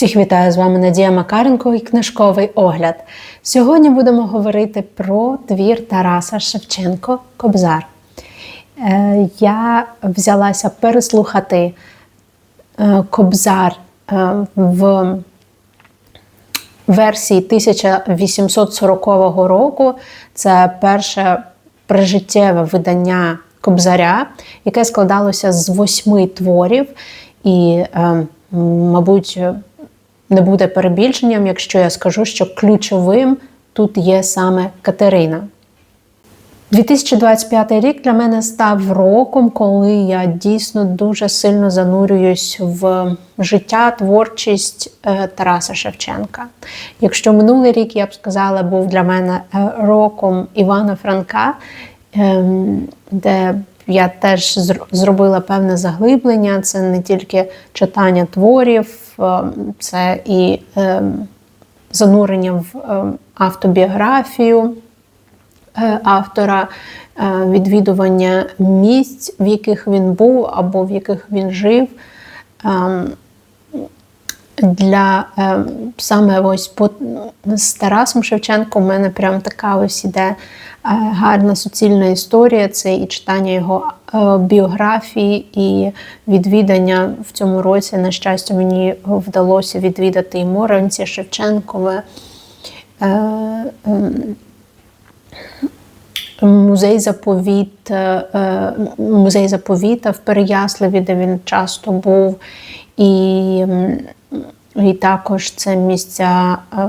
Всіх вітаю з вами Надія Макаренко і книжковий огляд. Сьогодні будемо говорити про твір Тараса Шевченко Кобзар. Е, Я взялася переслухати е, Кобзар е, в версії 1840 року. Це перше прижиттєве видання Кобзаря, яке складалося з восьми творів. І, мабуть, не буде перебільшенням, якщо я скажу, що ключовим тут є саме Катерина. 2025 рік для мене став роком, коли я дійсно дуже сильно занурююсь в життя, творчість е, Тараса Шевченка. Якщо минулий рік, я б сказала, був для мене е, роком Івана Франка, ем, де я теж зробила певне заглиблення, це не тільки читання творів, ем, це і ем, занурення в автобіографію. Е, автора, е, відвідування місць, в яких він був або в яких він жив. Ем, для саме ось з Тарасом Шевченком у мене прям така ось іде е, гарна суцільна історія. Це і читання його біографії, і відвідання в цьому році. На щастя, мені вдалося відвідати і Моровці Шевченкове. Ем, Музей заповіт, е, е, музей заповіта в Переясливі, де він часто був, і і також це місця е,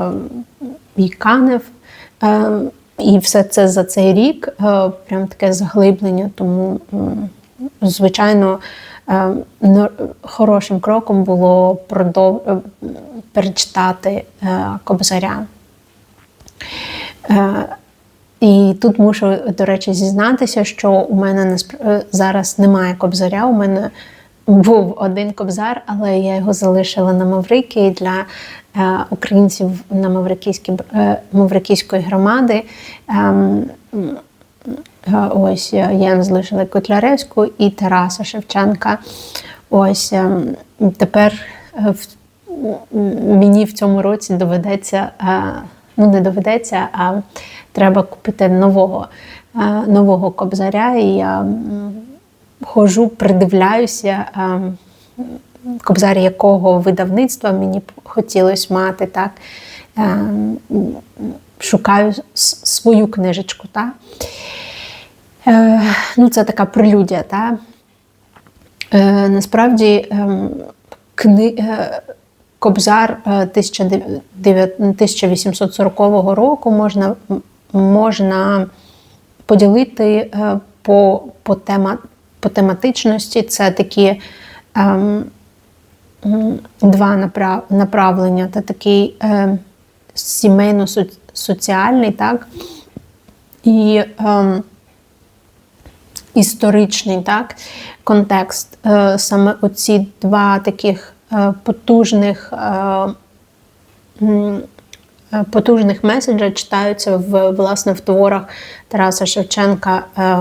і все це за цей рік прям таке заглиблення. Тому, звичайно, хорошим кроком було продов... перечитати Кобзаря. І тут мушу, до речі, зізнатися, що у мене е, зараз немає кобзаря. У мене був один кобзар, але я його залишила на Маврикії для е, українців на Маврикійській, е, Маврикійської громади. Ем, ось я залишила Котляревську і Тараса Шевченка. Ось ем, тепер мені в цьому році доведеться, ну не доведеться, а треба купити нового е, нового кобзаря. І я хожу, придивляюся, е, кобзар якого видавництва мені хотілося мати. так. Е, шукаю свою книжечку. Так? Ну, Це така прелюдія. Так? Насправді ем, кни... Кобзар 1840 року можна можна поділити е, по по, тема, по тематичності. Це такі ем, два направ, направлення, та такий е, сімейно-соціальний, так, і ем, історичний так, контекст. Е, саме оці два таких е, потужних. Е, Е, потужних меседжа читаються в власне в творах Тараса Шевченка е,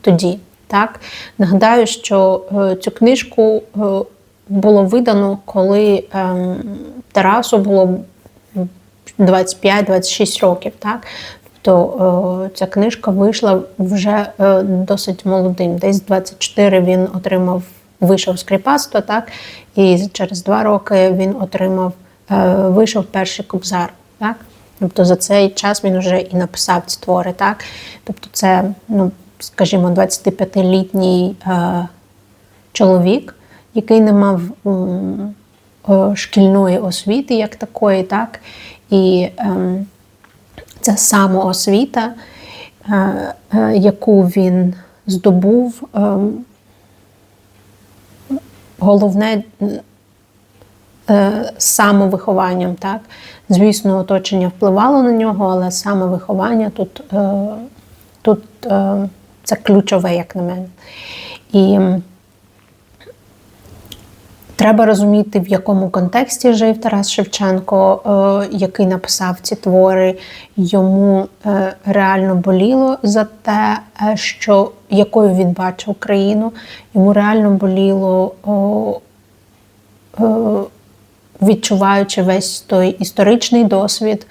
тоді. Так? Нагадаю, що е, цю книжку було видано, коли Тарасу було 25-26 років. Так? То ця книжка вийшла вже досить молодим. Десь 24 він отримав, вийшов з кріпацтва, так? і через два роки він отримав Е, вийшов перший кобзар. Так? Тобто за цей час він вже і написав ці твори. Так? Тобто це, ну, скажімо, 25-літній е, чоловік, який не мав е, шкільної освіти, як такої, так? і е, це самоосвіта, е, е, яку він здобув. Е, Головне самовихованням. Так? Звісно, оточення впливало на нього, але самовиховання тут тут це ключове, як на мене. І Треба розуміти, в якому контексті жив Тарас Шевченко, який написав ці твори. Йому реально боліло за те, що якою він бачив Україну. Йому реально боліло відчуваючи весь той історичний досвід,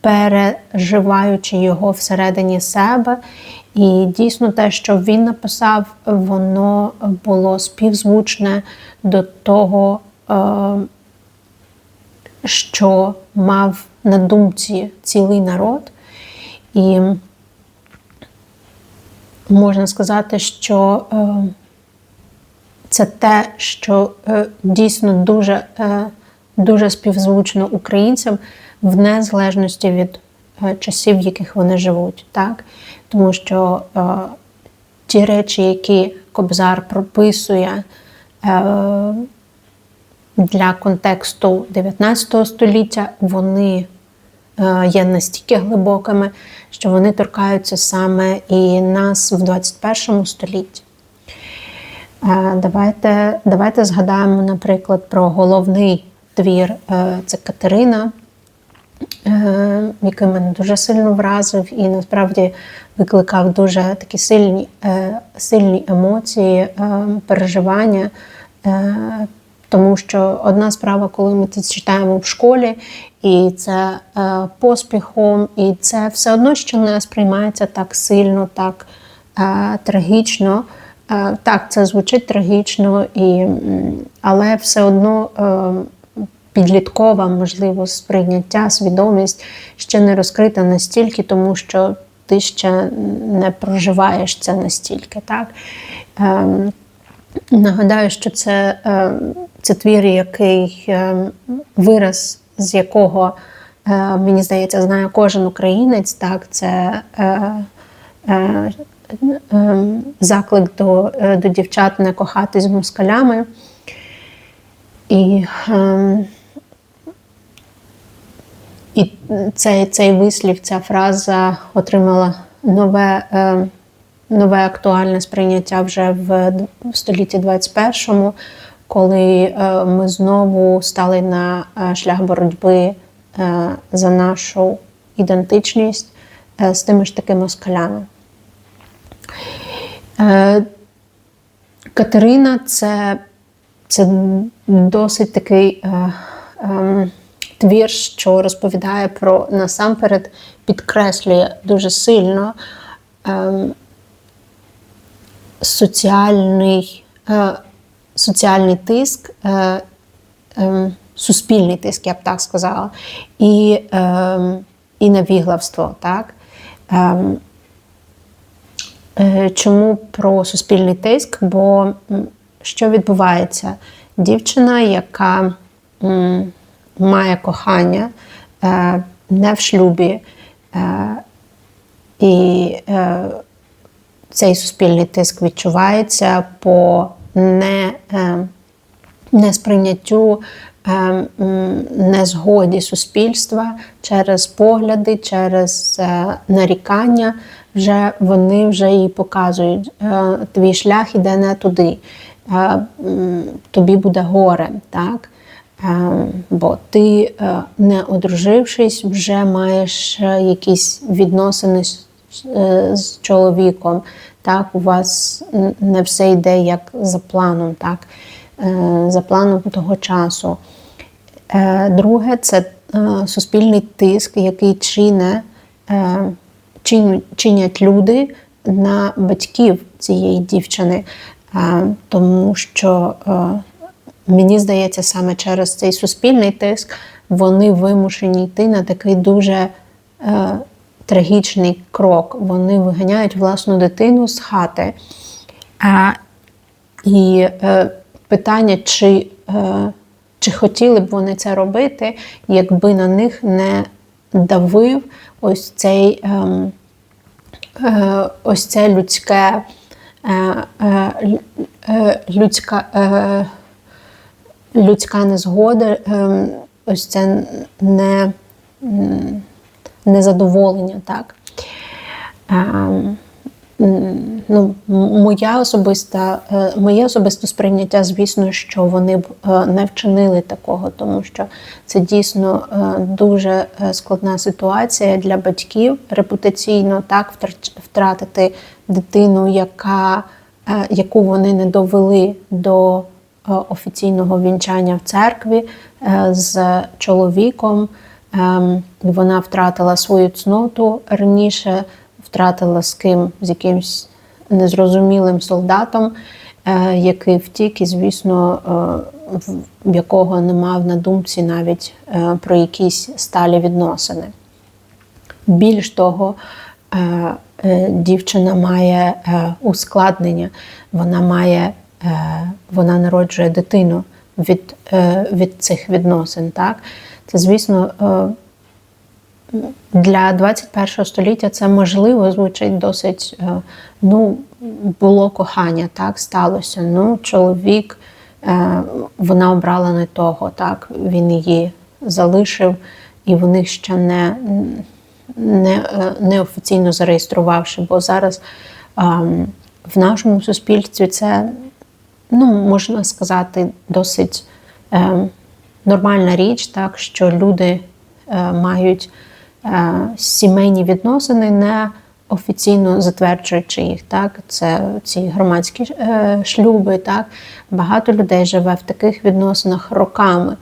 переживаючи його всередині себе. І дійсно те, що він написав, воно було співзвучне до того, е, що мав на думці цілий народ. І можна сказати, що е, це те, що е, дійсно дуже, дуже співзвучно українцям в незалежності від часів, в яких вони живуть. Так? Тому що е, ті речі, які Кобзар прописує е, для контексту 19 століття, вони е, є настільки глибокими, що вони торкаються саме і нас в 21 столітті. Е, давайте, давайте згадаємо, наприклад, про головний твір е, це Катерина. Е, який мене дуже сильно вразив і насправді викликав дуже такі сильні е, сильні емоції, е, переживання. Тому що одна справа, коли ми це читаємо в школі, і це поспіхом, і це все одно, що не сприймається так сильно, так трагічно. Так, це звучить трагічно, і, але все одно підліткова, можливо, сприйняття, свідомість ще не розкрита настільки, тому що ти ще не проживаєш це настільки. так. Ем, Нагадаю, що це е, це твір, який е, вираз, з якого, е, мені здається, знає кожен українець. Так, Це е, е, е, заклик до до дівчат не кохатись з москалями. І е, і цей цей вислів, ця фраза отримала нове е, нове актуальне сприйняття вже в столітті 21-му, коли е, ми знову стали на е, шлях боротьби за нашу ідентичність з тими ж такими москалями. Катерина це це досить такий. Ем, твір, що розповідає про насамперед, підкреслює дуже сильно е, соціальний е, соціальний тиск, е, е, суспільний тиск, я б так сказала, і е, і невіглавство. Так? Е, е, Чому про суспільний тиск? Бо що відбувається? Дівчина, яка має кохання е, не в шлюбі, е, і е, цей суспільний тиск відчувається по не, несприйняттю, незгоді суспільства через погляди, через нарікання. Вже вони вже їй показують, твій шлях іде не туди, тобі буде горе. так? Е, бо ти, е, не одружившись, вже маєш е, якісь відносини з чоловіком. Так, У вас не все йде як за планом, так, за планом того часу. Друге, це суспільний тиск, який чине, чинять люди на батьків цієї дівчини, тому що Мені здається, саме через цей суспільний тиск вони вимушені йти на такий дуже е, трагічний крок. Вони виганяють власну дитину з хати. А, І е, питання, чи е, чи хотіли б вони це робити, якби на них не давив ось цей е, е, ось це людське е, е, е людська. Людська незгода, ем, ось це не, незадоволення. так. Ем, ну, Моя особиста, е, моє особисте сприйняття, звісно, що вони б е, не вчинили такого, тому що це дійсно е, дуже складна ситуація для батьків репутаційно так втратити дитину, яка, яку вони не довели до офіційного вінчання в церкві, е, з чоловіком. Ем, Вона втратила свою цноту раніше, втратила з ким, з якимсь незрозумілим солдатом, е, який втік, і, звісно, е, в- якого не мав на думці навіть е, про якісь сталі відносини. Більш того, е, е, дівчина має е, ускладнення, вона має, е, вона народжує дитину від, е, від цих відносин. Так? Це, звісно, е, для 21 століття це можливо звучить досить. е, Ну, було кохання, так сталося. Ну, чоловік, е, вона обрала не того, так він її залишив, і в них ще не, не, е, не офіційно зареєструвавши. Бо зараз ем, в нашому суспільстві це, ну, можна сказати, досить ем, нормальна річ, так, що люди е, мають е, сімейні відносини, не офіційно затверджуючи їх. Так? Це ці громадські е, шлюби. Так? Багато людей живе в таких відносинах роками.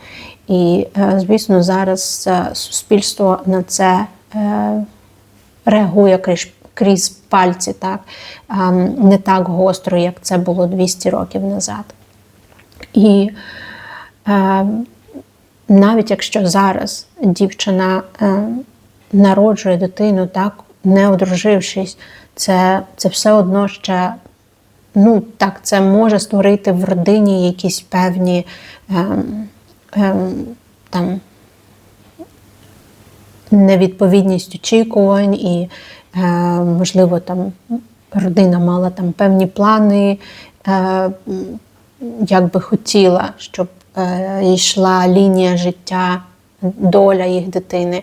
І, е, звісно, зараз е, суспільство на це е, реагує крізь, крізь пальці, так? не так гостро, як це було 200 років назад. І е, навіть якщо зараз дівчина е, народжує дитину, так, не одружившись, це, це все одно ще. Ну, так, це може створити в родині якісь певні ем, ем, там невідповідність очікувань, і, е, можливо, там родина мала там певні плани, е, як би хотіла, щоб е, йшла лінія життя, доля їх дитини.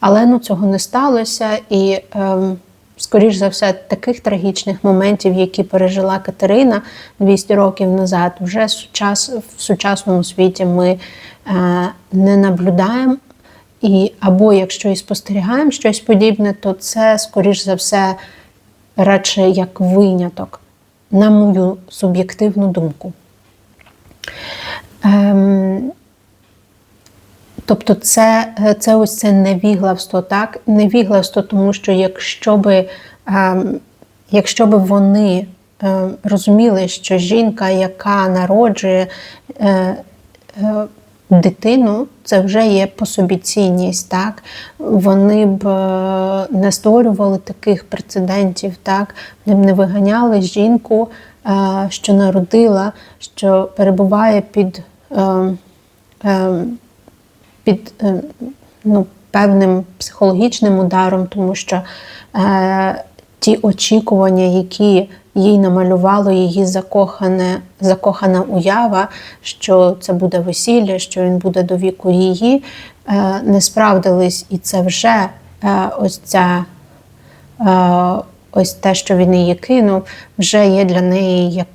Але ну, цього не сталося. І, скоріш за все, таких трагічних моментів, які пережила Катерина 200 років назад, вже в сучасному світі ми не наблюдаємо. І або якщо і спостерігаємо щось подібне, то це, скоріш за все, радше як виняток, на мою суб'єктивну думку. Ем, Тобто це, це ось це невіглавство, так? Невіглавство, тому що якщо би, ем, якщо би вони е, розуміли, що жінка, яка народжує е, е, дитину, це вже є по собі цінність, так? Вони б е, не створювали таких прецедентів, так? Вони б не виганяли жінку, е, що народила, що перебуває під. Е, під ну, певним психологічним ударом, тому що ті очікування, які їй намалювало її закохане, закохана уява, що це буде весілля, що він буде до віку її, е, не справдились, і це вже е, ось ця. Е, Ось те, що він її кинув, вже є для неї як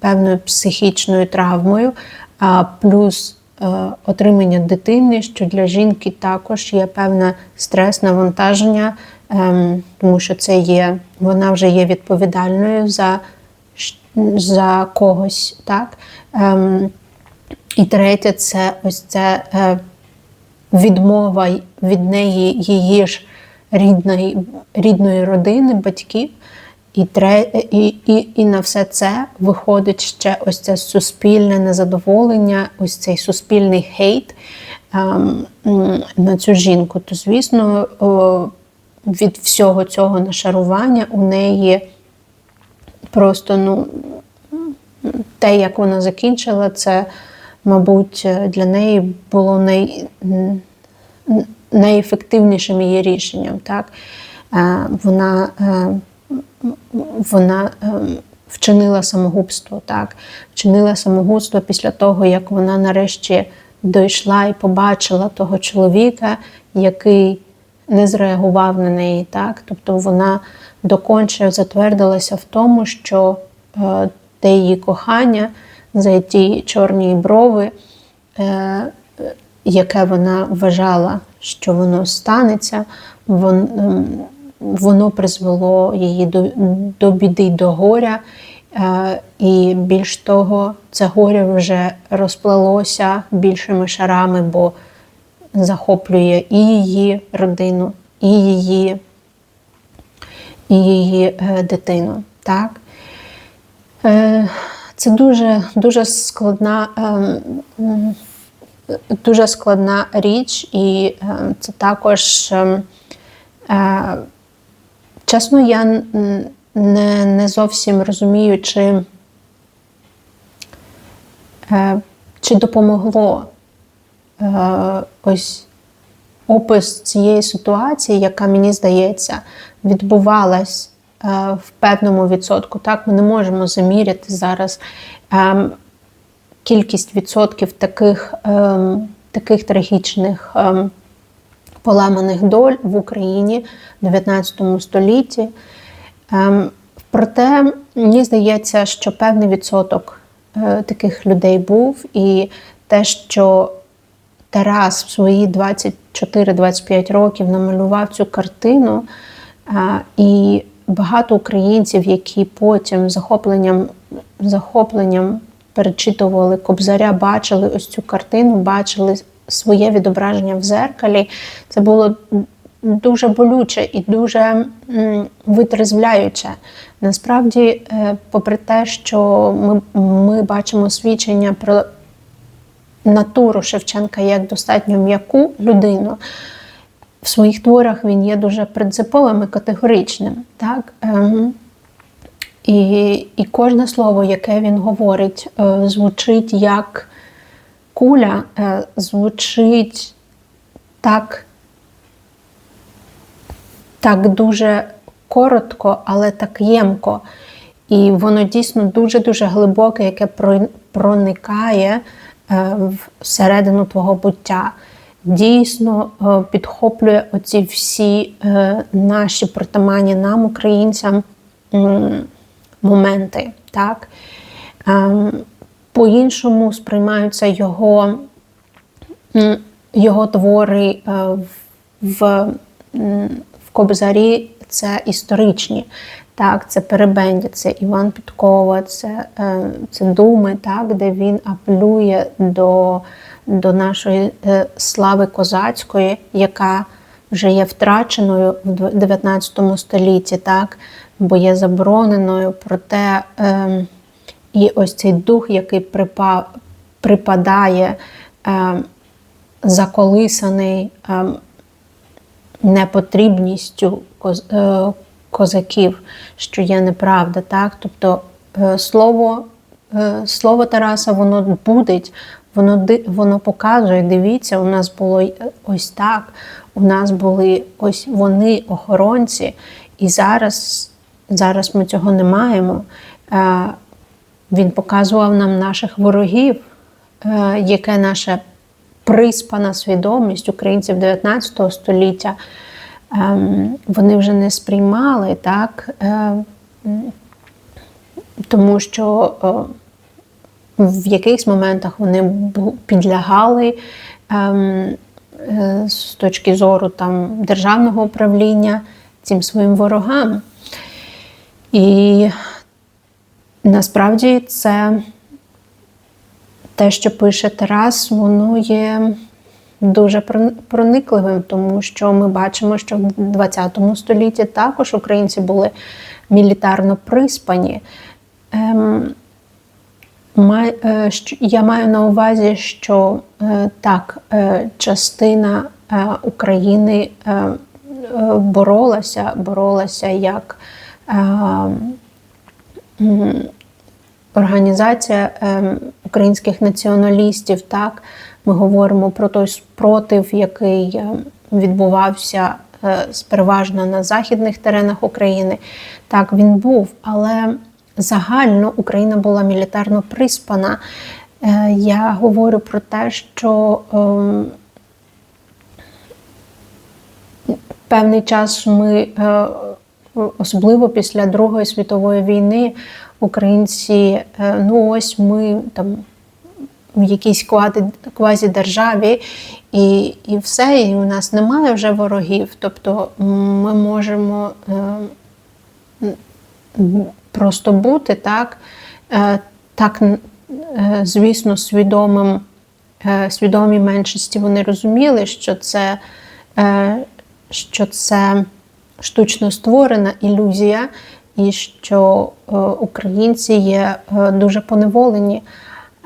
певною психічною травмою, а плюс отримання дитини, що для жінки також є певне стрес, навантаження, тому що це є, вона вже є відповідальною за, за когось. Так? Ем, і третє, це ось це е, відмова від неї, її ж рідної, рідної родини, батьків. І, і, і, і на все це виходить ще ось це суспільне незадоволення, ось цей суспільний хейт ем, на цю жінку. То, звісно, від всього цього нашарування у неї просто ну, те, як вона закінчила, це, мабуть, для неї було най, найефективнішим її рішенням. Так? Е, Вона, е, вона е, вчинила самогубство, так? вчинила самогубство після того, як вона нарешті дійшла і побачила того чоловіка, який не зреагував на неї. Так? Тобто вона доконче затвердилася в тому, що е, те її кохання за ті чорні брови, е, яке вона вважала, що воно станеться, ем, воно призвело її до, до біди, до горя. Е, І більш того, це горе вже розплелося більшими шарами, бо захоплює і її родину, і її, і її е, дитину. Так? Е, Це дуже, дуже складна. ем, Дуже складна річ, і е, це також, е, чесно, я не, не зовсім розумію, чи, е, чи допомогло е, ось опис цієї ситуації, яка мені здається, відбувалась е, в певному відсотку. Так, ми не можемо заміряти зараз ем, кількість відсотків таких, ем, таких трагічних ем, поламаних доль в Україні в 19 столітті. Проте мені здається, що певний відсоток е, таких людей був, і те, що Тарас в свої 24-25 років намалював цю картину, і багато українців, які потім захопленням, захопленням перечитували Кобзаря, бачили ось цю картину, бачили своє відображення в зеркалі. Це було дуже болюче і дуже витрезвляюче. Насправді, е, попри те, що ми, ми бачимо свідчення про натуру Шевченка як достатньо м'яку людину, в своїх творах він є дуже принциповим і категоричним. Так? Ем, І, і кожне слово, яке він говорить, е, звучить як куля, е, звучить так, так дуже коротко, але так ємко. І воно дійсно дуже-дуже глибоке, яке проникає всередину твого буття. Дійсно е, підхоплює оці всі е, наші притаманні нам, українцям, моменти. Так? По-іншому сприймаються його, його твори е, в, в Кобзарі це історичні. Так, це Перебендя, це Іван Підкова, це, е, це Думи, так, де він апелює до, до нашої е, слави козацької, яка вже є втраченою в дв- 19 столітті, так, бо є забороненою. Проте е, і ось цей дух, який припа, припадає, е, заколисаний. Е, непотрібністю коз, е, козаків, що є неправда. Так? Тобто е, слово, е, слово Тараса воно будить, воно, воно показує, дивіться, у нас було ось так, у нас були ось вони, охоронці, і зараз, зараз ми цього не маємо. Е, Він показував нам наших ворогів, е, яке наше приспана свідомість українців 19 століття. Ем, Вони вже не сприймали так, е, тому що е, в якихось моментах вони підлягали ем, е, з точки зору там, державного управління цим своїм ворогам. І насправді це те, що пише Тарас, воно є дуже проникливим, тому що ми бачимо, що в 20 столітті також українці були мілітарно приспані. Ем, е, Я маю на увазі, що е, так, е, частина України боролася, боролася як організація ем, українських націоналістів. Так, ми говоримо про той спротив, який е, відбувався е, переважно на західних теренах України. Так, він був, але загально Україна була мілітарно приспана. Е, Я говорю про те, що ем, певний час ми, особливо після Другої світової війни, українці, ну ось ми там в якійсь квазідержаві, і, і все, і у нас немає вже ворогів. Тобто ми можемо е, просто бути, так, е, так е, звісно, свідомим, е, свідомі меншості вони розуміли, що це, е, що це штучно створена ілюзія, і що е, українці є е, дуже поневолені.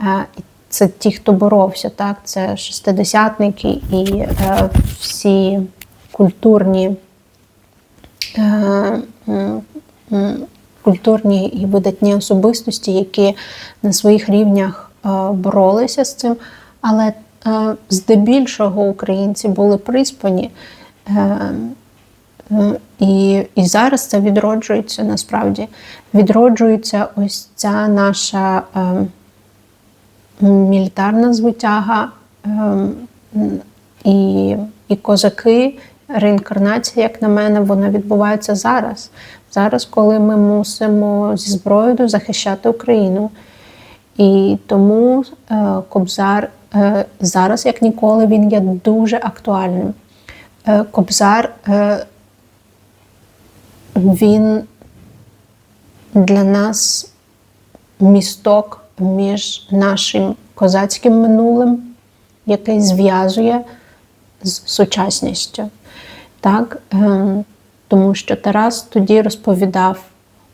Е, і Це ті, хто боровся, так? Це шестидесятники і е, всі культурні, е, м, культурні і видатні особистості, які на своїх рівнях е, боролися з цим. Але е, здебільшого українці були приспані. Е, Е, І, і зараз це відроджується насправді. Відроджується ось ця наша е, мілітарна звитяга е, і, і козаки, реінкарнація, як на мене, вона відбувається зараз. Зараз, коли ми мусимо зі зброєю захищати Україну. І тому е, Кобзар е, зараз, як ніколи, він є дуже актуальним. Е, Кобзар він для нас місток між нашим козацьким минулим, який зв'язує з сучасністю. Так? Ем, Тому що Тарас тоді розповідав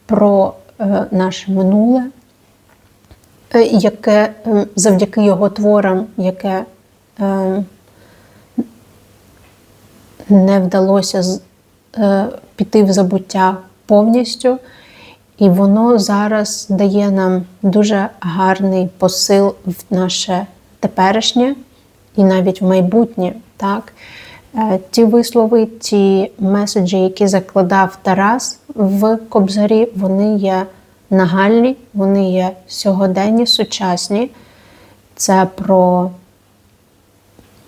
про е, наше минуле, е, яке ем, завдяки його творам, яке ем, не вдалося е, піти в забуття повністю, і воно зараз дає нам дуже гарний посил в наше теперішнє і навіть в майбутнє. Так? Е, Ті вислови, ті меседжі, які закладав Тарас в Кобзарі, вони є нагальні, вони є сьогоденні, сучасні. Це про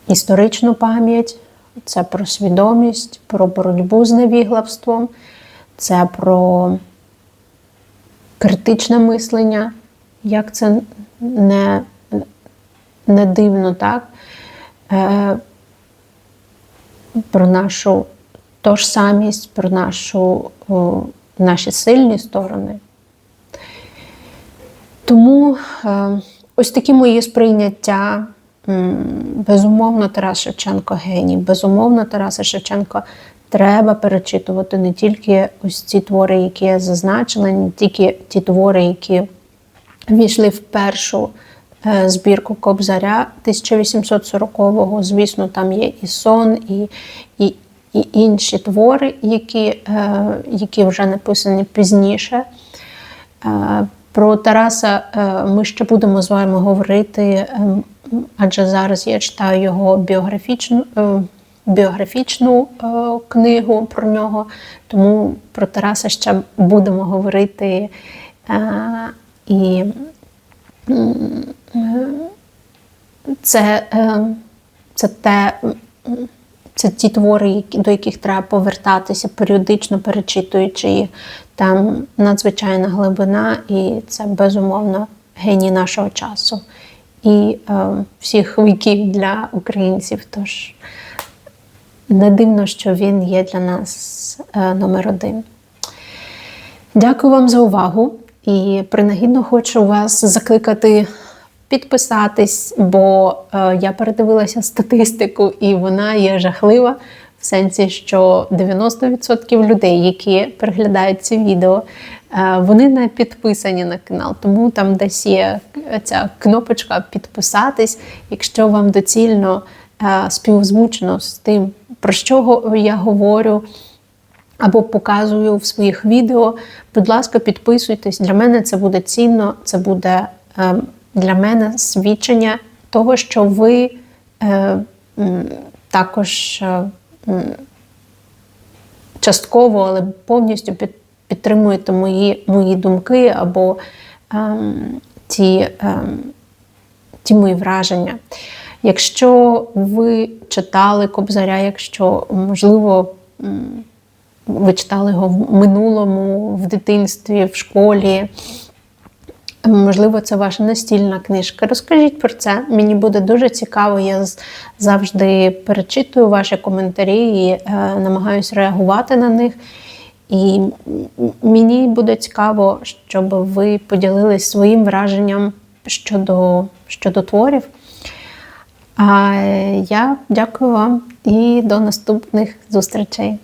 історичну пам'ять, це про свідомість, про боротьбу з невіглаством, це про критичне мислення, як це не, не дивно, так? Е, про нашу тожсамість, про нашу, о, наші сильні сторони. Тому е, ось такі мої сприйняття. Безумовно, Тарас Шевченко геній. Безумовно, Тараса Шевченко треба перечитувати не тільки ось ці твори, які я зазначила, не тільки ті твори, які війшли в першу е, збірку Кобзаря 1840-го. Звісно, там є і сон, і, і, і інші твори, які, е, які вже написані пізніше. Е, Про Тараса ми ще будемо з вами говорити, ем, адже зараз я читаю його біографічну, біографічну е, книгу про нього, тому про Тараса ще будемо говорити. Е, І е, це, це те. Це ті твори, до яких треба повертатися, періодично перечитуючи їх. Там надзвичайна глибина, і це безумовно геній нашого часу і е, всіх віків для українців. Тож не дивно, що він є для нас е, номер один. Дякую вам за увагу і принагідно хочу вас закликати підписатись, бо е, я передивилася статистику, і вона є жахлива. В сенсі, що 90% людей, які переглядають ці відео, е, вони не підписані на канал, тому там десь є ця кнопочка підписатись, якщо вам доцільно співзвучно з тим, про що я говорю, або показую в своїх відео. Будь ласка, підписуйтесь. Для мене це буде цінно, це буде е, для мене свідчення того, що ви е, також е, частково, але повністю під, підтримуєте мої, мої думки або ем, ті, ем, ті мої враження. Якщо ви читали Кобзаря, якщо, можливо, ви читали його в минулому, в дитинстві, в школі. Можливо, це ваша настільна книжка. Розкажіть про це. Мені буде дуже цікаво. Я завжди перечитую ваші коментарі і е, намагаюся реагувати на них. І мені буде цікаво, щоб ви поділились своїм враженням щодо, щодо творів. А я дякую вам і до наступних зустрічей.